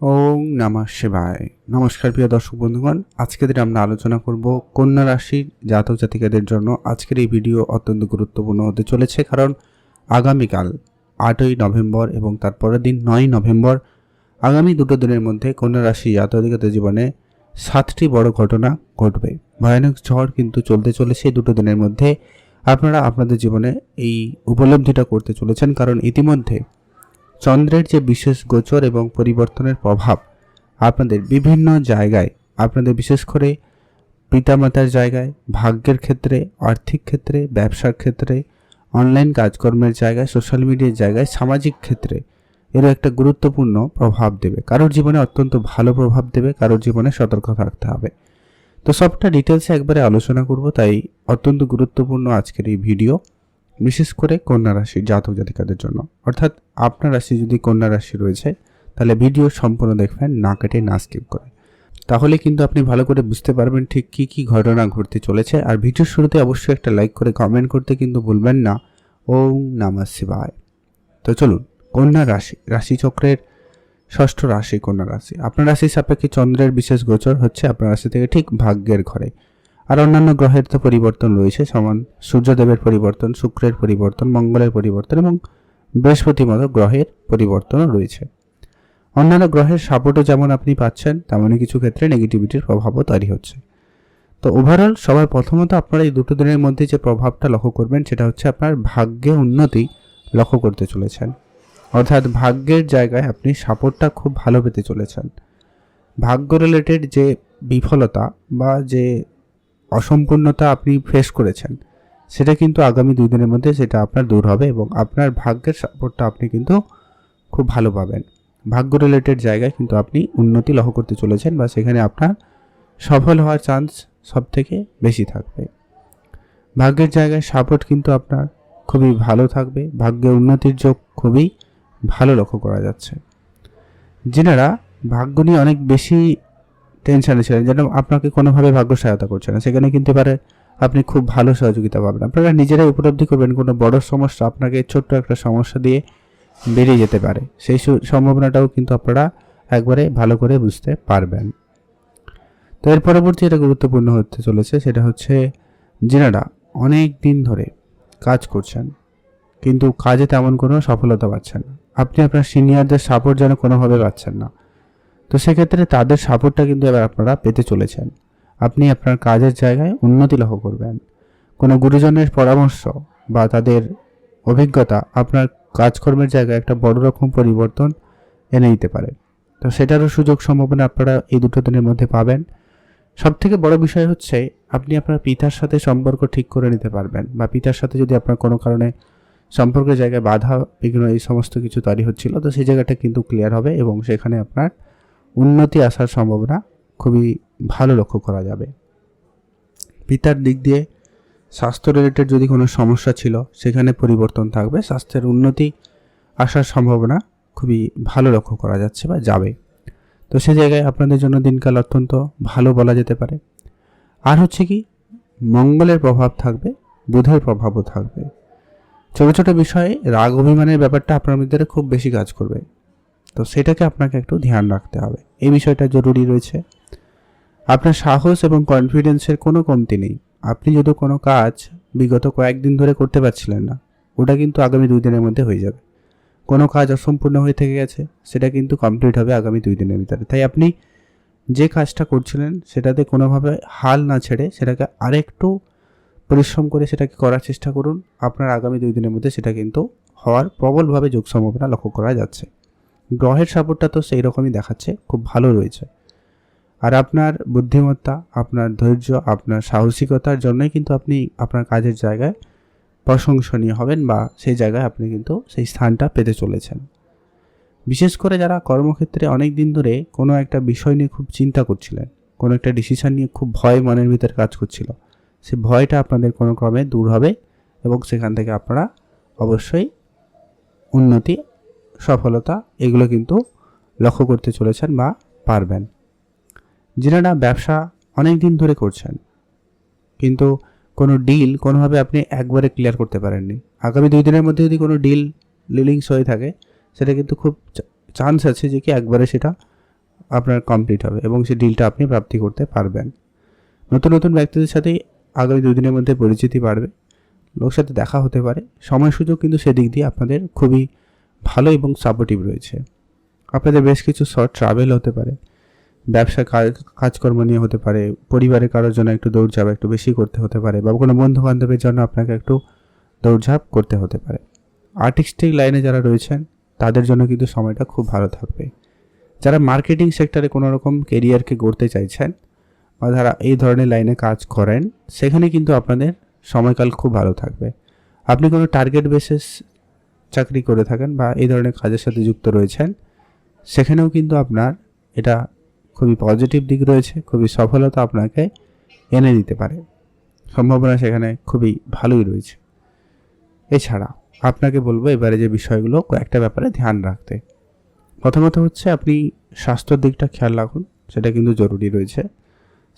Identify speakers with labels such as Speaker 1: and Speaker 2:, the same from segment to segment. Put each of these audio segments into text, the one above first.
Speaker 1: ওম নমঃ শিবায়। নমস্কার প্রিয় দর্শক বন্ধুগণ, আজকের দিনে আমরা আলোচনা করব কন্যা রাশির জাতক জাতিকাদের জন্য আজকের এই ভিডিও অত্যন্ত গুরুত্বপূর্ণ হতে চলেছে কারণ আগামীকাল আটই নভেম্বর এবং তার পরের দিন নয় নভেম্বর আগামী দুটো দিনের মধ্যে কন্যা রাশি জাতক জাতিকাদের জীবনে সাতটি বড় ঘটনা ঘটবে। ভয়ানক ঝড় কিন্তু চলতে চলেছে দুটো দিনের মধ্যে। আপনারা আপনাদের জীবনে এই উপলব্ধিটা করতে চলেছেন কারণ ইতিমধ্যে চন্দ্রের যে বিশেষ গোচর এবং পরিবর্তনের প্রভাব আপনাদের বিভিন্ন জায়গায়, আপনাদের বিশেষ করে পিতামাতার জায়গায়, ভাগ্যের ক্ষেত্রে, আর্থিক ক্ষেত্রে, ব্যবসার ক্ষেত্রে, অনলাইন কাজকর্মের জায়গায়, সোশ্যাল মিডিয়ার জায়গায়, সামাজিক ক্ষেত্রে এরও একটা গুরুত্বপূর্ণ প্রভাব দেবে। কারোর জীবনে অত্যন্ত ভালো প্রভাব দেবে, কারোর জীবনে সতর্ক থাকতে হবে। তো সবটা ডিটেলসে একবারে আলোচনা করব, তাই অত্যন্ত গুরুত্বপূর্ণ আজকের এই ভিডিও বিশেষ করে কন্যা রাশি জাতক জাতিকাদের জন্য। অর্থাৎ আপনার রাশি যদি কন্যা রাশি রয়েছে, তাহলে ভিডিও সম্পূর্ণ দেখবেন, না কেটে না স্কিপ করে। তাহলে কিন্তু আপনি ভালো করে বুঝতে পারবেন ঠিক কী কী ঘটনা ঘটতে চলেছে। আর ভিডিওর শুরুতে অবশ্যই একটা লাইক করে কমেন্ট করতে কিন্তু ভুলবেন না। ওম নমঃ শিবায়। তো চলুন, কন্যা রাশি, রাশিচক্রের ষষ্ঠ রাশি কন্যা রাশি। আপনার রাশির সাপেক্ষে চন্দ্রের বিশেষ গোচর হচ্ছে আপনার রাশি থেকে ঠিক ভাগ্যের ঘরে। আর অন্যান্য গ্রহের তো পরিবর্তন রয়েছে, সমান সূর্যদেবের পরিবর্তন, শুক্রের পরিবর্তন, মঙ্গলের পরিবর্তন এবং বৃহস্পতি মতো গ্রহের পরিবর্তনও রয়েছে। অন্যান্য গ্রহের সাপোর্টও যেমন আপনি পাচ্ছেন, তেমনই কিছু ক্ষেত্রে নেগেটিভিটির প্রভাবও তৈরি হচ্ছে। তো ওভারঅল সবার প্রথমত আপনারা এই দুটো দিনের মধ্যে যে প্রভাবটা লক্ষ্য করবেন, সেটা হচ্ছে আপনার ভাগ্যে উন্নতি লক্ষ্য করতে চলেছেন। অর্থাৎ ভাগ্যের জায়গায় আপনি সাপোর্টটা খুব ভালো পেতে চলেছেন। ভাগ্য রিলেটেড যে বিফলতা বা যে অসম্পূর্ণতা আপনি ফেস করেছেন, সেটা কিন্তু আগামী দুই দিনের মধ্যে সেটা আপনার দূর হবে এবং আপনার ভাগ্যের সাপোর্টটা আপনি কিন্তু খুব ভালো পাবেন। ভাগ্য রিলেটেড জায়গায় কিন্তু আপনি উন্নতি লক্ষ্য করতে চলেছেন বা সেখানে আপনার সফল হওয়ার চান্স সব থেকে বেশি থাকবে। ভাগ্যের জায়গায় সাপোর্ট কিন্তু আপনার খুবই ভালো থাকবে ভাগ্যে উন্নতির যোগ খুবই ভালো লক্ষ্য করা যাচ্ছে। যেনারা ভাগ্য নিয়ে অনেক বেশি টেনশনে ছিলেন, যেন আপনাকে কোনোভাবে ভাগ্য সহায়তা করছে না। সেখানে কিন্তু এবারে আপনি খুব ভালো সহযোগিতা পাবেন। আপনারা নিজেরাই উপলব্ধি করবেন, কোনো বড় সমস্যা আপনাকে ছোট্ট একটা সমস্যা দিয়ে বেরিয়ে যেতে পারে। সেই সম্ভাবনাটাও কিন্তু আপনারা একবারে ভালো করে বুঝতে পারবেন। তো এর পরবর্তী এটা গুরুত্বপূর্ণ হতে চলেছে, সেটা হচ্ছে যেনারা অনেক দিন ধরে কাজ করছেন, কিন্তু কাজে তেমন কোনো সফলতা পাচ্ছেন না। আপনি আপনার সিনিয়রদের সাপোর্ট যেন কোনোভাবে পাচ্ছেন না। তো সেক্ষেত্রে তাদের সাপোর্টটা কিন্তু এবার আপনারা পেতে চলেছেন। আপনি আপনার কাজের জায়গায় উন্নতি লক্ষ্য করবেন। কোনো গুরুজনের পরামর্শ বা তাদের অভিজ্ঞতা আপনার কাজকর্মের জায়গায় একটা বড় রকম পরিবর্তন এনে দিতে পারে। তো সেটারও সুযোগ সম্ভাবনা আপনারা এই দুটো দিনের মধ্যে পাবেন। সব থেকে বড় বিষয় হচ্ছে আপনি আপনার পিতার সাথে সম্পর্ক ঠিক করে নিতে পারবেন বা পিতার সাথে যদি আপনার কোনো কারণে সম্পর্কের জায়গায় বাধা বিঘ্ন এই সমস্ত কিছু তৈরি হচ্ছিল, তো সেই জায়গাটা কিন্তু ক্লিয়ার হবে এবং সেখানে আপনার উন্নতি আসার সম্ভাবনা খুবই ভালো লক্ষ্য করা যাবে। পিতার দিক দিয়ে স্বাস্থ্য রিলেটেড যদি কোনো সমস্যা ছিল, সেখানে পরিবর্তন থাকবে। স্বাস্থ্যের উন্নতি আসার সম্ভাবনা খুবই ভালো লক্ষ্য করা যাচ্ছে বা যাবে। তো সে জায়গায় আপনাদের জন্য দিনকাল অত্যন্ত ভালো বলা যেতে পারে। আর হচ্ছে কি, মঙ্গলের প্রভাব থাকবে, বুধের প্রভাবও থাকবে। ছোটো ছোটো বিষয়ে রাগ, অভিমানের ব্যাপারটা মধ্যে খুব বেশি কাজ করবে। তো সেটাকে আপনাকে একটু ধ্যান রাখতে হবে। এই বিষয়টা জরুরি রয়েছে। আপনার সাহস এবং কনফিডেন্সের কোনো কমতি নেই। আপনি যদি কোনো কাজ বিগত কয়েকদিন ধরে করতে পারছিলেন না, ওটা কিন্তু আগামী দুই দিনের মধ্যে হয়ে যাবে। কোনো কাজ অসম্পূর্ণ হয়ে থেকে গেছে, সেটা কিন্তু কমপ্লিট হবে আগামী দুই দিনের ভিতরে। তাই আপনি যে কাজটা করছিলেন, সেটাতে কোনোভাবে হাল না ছেড়ে সেটাকে আরেকটু পরিশ্রম করে সেটাকে করার চেষ্টা করুন। আপনার আগামী দুই দিনের মধ্যে সেটা কিন্তু হওয়ার প্রবলভাবে যোগ সম্ভাবনা লক্ষ্য করা যাচ্ছে। গ্রহের সাপোর্টটা তো সেই রকমই দেখাচ্ছে, খুব ভালো রয়েছে। আর আপনার বুদ্ধিমত্তা, আপনার ধৈর্য, আপনার সাহসিকতার জন্যই কিন্তু আপনি আপনার কাজের জায়গায় প্রশংসনীয় হবেন বা সেই জায়গায় আপনি কিন্তু সেই স্থানটা পেতে চলেছেন। বিশেষ করে যারা কর্মক্ষেত্রে অনেক দিন ধরে কোনো একটা বিষয় নিয়ে খুব চিন্তা করছিলেন, কোনো একটা ডিসিশন নিয়ে খুব ভয় মনের ভিতরে কাজ করছিল সে ভয়টা আপনাদের কোনো ক্রমে দূর হবে এবং সেখান থেকে আপনারা অবশ্যই উন্নতি সফলতা, এগুলো কিন্তু লক্ষ্য করতে চলেছেন বা পারবেন। যিনারা ব্যবসা অনেক দিন ধরে করছেন, কিন্তু কোনো ডিল কোনোভাবে আপনি একবারে ক্লিয়ার করতে পারেননি। আগামী দুই দিনের মধ্যে যদি কোনো ডিল লিলিংস হয়ে থাকে, সেটা কিন্তু খুব চান্স আছে যে কি একবারে সেটা আপনার কমপ্লিট হবে এবং সেই ডিলটা আপনি প্রাপ্তি করতে পারবেন। নতুন নতুন ব্যক্তিদের সাথে আগামী দুদিনের মধ্যে পরিচিতি বাড়বে লোক সাথে দেখা হতে পারে। সময় সুযোগ কিন্তু সেদিক দিয়ে আপনাদের খুবই ভালো এবং সাপোর্টিভ রয়েছে। আপনাদের বেশ কিছু শর্ট ট্রাভেল হতে পারে। ব্যবসা কাজ, কাজকর্ম নিয়ে হতে পারে। পরিবারের কারোর জন্য একটু দৌড়ঝাঁপ একটু বেশি করতে হতে পারে বা কোনো বন্ধু বান্ধবের জন্য আপনাকে একটু দৌড়ঝাঁপ করতে হতে পারে। আর্টিস্টিক লাইনে যারা রয়েছেন, তাদের জন্য কিন্তু সময়টা খুব ভালো থাকবে। যারা মার্কেটিং সেক্টরে কোনো রকম কেরিয়ারকে গড়তে চাইছেন বা যারা এই ধরনের লাইনে কাজ করেন, সেখানে কিন্তু আপনাদের সময়কাল খুব ভালো থাকবে। আপনি কোনো টার্গেট বেসিস চাকরি করে থাকেন বা এই ধরনের কাজের সাথে যুক্ত রয়েছেন, সেখানেও কিন্তু আপনার এটা খুবই পজিটিভ দিক রয়েছে, খুবই সফলতা আপনাকে এনে দিতে পারে। সম্ভাবনা সেখানে খুবই ভালোই রয়েছে। এছাড়া আপনাকে বলব এবারে যে বিষয়গুলো কয়েকটা ব্যাপারে ধ্যান রাখতে। প্রথমত হচ্ছে আপনি স্বাস্থ্যর দিকটা খেয়াল রাখুন, সেটা কিন্তু জরুরি রয়েছে।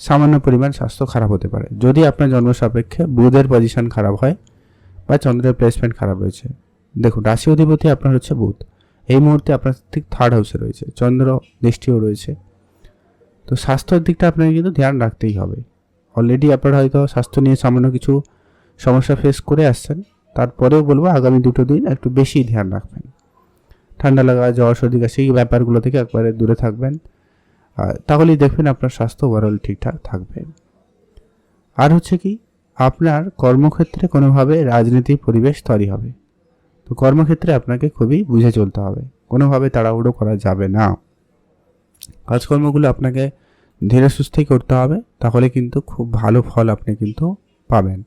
Speaker 1: সামান্য পরিমাণ স্বাস্থ্য খারাপ হতে পারে। যদি আপনার জন্ম সাপেক্ষে বুধের পজিশন খারাপ হয় বা চন্দ্রের প্লেসমেন্ট খারাপ রয়েছে দেখুন, রাশি অধিপতি আপনার হচ্ছে বুধ। এই মুহূর্তে আপনার ঠিক থার্ড হাউসে রয়েছে, চন্দ্র দৃষ্টিও রয়েছে। তো স্বাস্থ্যের দিকটা আপনাকে কিন্তু ধ্যান রাখতেই হবে। অলরেডি আপনারা হয়তো স্বাস্থ্য নিয়ে সামান্য কিছু সমস্যা ফেস করে আসছেন। তারপরেও বলব আগামী দুটো দিন একটু বেশি ধ্যান রাখবেন। ঠান্ডা লাগা, জ্বর, সর্দি, কাশি, এই ব্যাপারগুলো থেকে একবারে দূরে থাকবেন। তাহলেই দেখবেন আপনার স্বাস্থ্য ওভারঅল ঠিকঠাক থাকবে। আর হচ্ছে কি, আপনার কর্মক্ষেত্রে কোনোভাবে রাজনীতির পরিবেশ তৈরি হবে। তো কর্মক্ষেত্রে আপনাকে খুবই বুঝে চলতে হবে। কোনোভাবে তাড়াহুড়ো করা যাবে না। কাজকর্মগুলো আপনাকে ধীরে সুস্থেই করতে হবে, তাহলে কিন্তু খুব ভালো ফল আপনি কিন্তু পাবেন।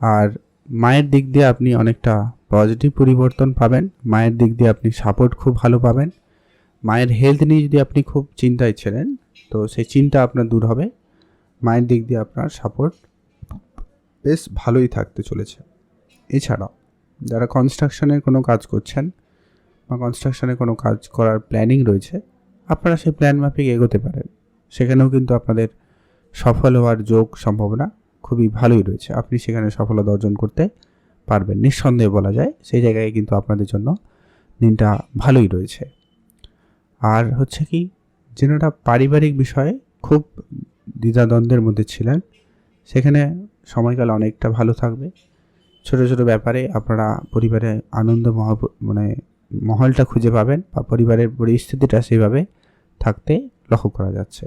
Speaker 1: আর মায়ের দিক দিয়ে আপনি অনেকটা পজিটিভ পরিবর্তন পাবেন, মায়ের দিক দিয়ে আপনি সাপোর্ট খুব ভালো পাবেন। মায়ের হেলথ নিয়ে যদি আপনি খুব চিন্তায় ছিলেন, তো সেই চিন্তা আপনার দূর হবে। মায়ের দিক দিয়ে আপনার সাপোর্ট বেশ ভালোই থাকতে চলেছে। এছাড়াও যারা কনস্ট্রাকশনের কোনো কাজ করছেন বা কনস্ট্রাকশনে কোনো কাজ করার প্ল্যানিং রয়েছে, আপনারা সেই প্ল্যান মাফিক এগোতে পারেন। সেখানেও কিন্তু আপনাদের সফল হওয়ার যোগ সম্ভাবনা খুবই ভালোই রয়েছে। আপনি সেখানে সফলতা অর্জন করতে পারবেন। নিঃসন্দেহে বলা যায়, সেই জায়গায় কিন্তু আপনাদের জন্য দিনটা ভালোই রয়েছে। আর হচ্ছে কি, যেটা পারিবারিক বিষয়ে খুব দ্বিধাদ্বন্দ্বের মধ্যে ছিলেন, সেখানে সময়কাল অনেকটা ভালো থাকবে। ছোট ছোট ব্যাপারে আপনারা পরিবারে আনন্দ মানে মহলটা খুঁজে পাবেন বা পরিবারের পরিস্থিতিটা সেইভাবে থাকতে লক্ষ্য করা যাচ্ছে।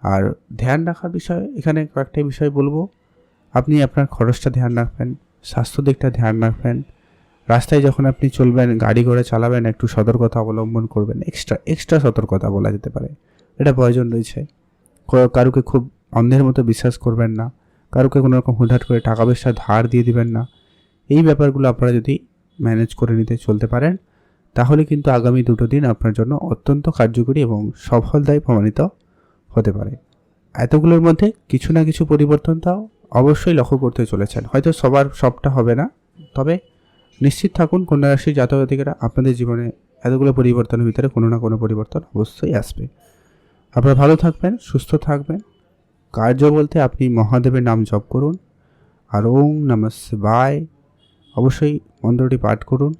Speaker 1: আর ধ্যান রাখার বিষয়, এখানে কয়েকটা বিষয় বলব। আপনি আপনার খরচটা ধ্যান রাখবেন, স্বাস্থ্য দিকটা ধ্যান রাখবেন। রাস্তায় যখন আপনি চলবেন, গাড়ি ঘোড়া চালাবেন, একটু সতর্কতা অবলম্বন করবেন এক্সট্রা এক্সট্রা সতর্কতা বলা যেতে পারে। এটা প্রয়োজন রয়েছে। কারুকে খুব অন্ধের মতো বিশ্বাস করবেন না। কারুকে কোনো রকম হুটহাট করে টাকা পয়সা ধার দিয়ে দিবেন না। এই ব্যাপারগুলো আপনারা যদি ম্যানেজ করে নিতে চলতে পারেন, তাহলে কিন্তু আগামী দুটো দিন আপনার জন্য অত্যন্ত কার্যকরী এবং সফলদায়ী প্রমাণিত হতে পারে। এতগুলোর মধ্যে কিছু না কিছু পরিবর্তন তাও অবশ্যই লক্ষ্য করতে চলেছেন। হয়তো সবার সবটা হবে না, তবে নিশ্চিত থাকুন কন্যা রাশির আপনাদের জীবনে এতগুলো পরিবর্তনের ভিতরে কোনো না কোনো পরিবর্তন অবশ্যই আসবে। আপনারা ভালো থাকবেন, সুস্থ থাকবেন। কার্য বলতে আপনি মহাদেবের নাম জপ করুন। আর ওং নম শিবায়। অবশ্যই মন্ত্রটি পাঠ করুন।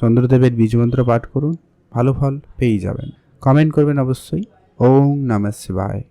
Speaker 1: চন্দ্রদেবের বীজ মন্ত্র পাঠ করুন। ভালো ফল পেয়ে যাবেন। কমেন্ট করবেন অবশ্যই। ওং নম শিবায়।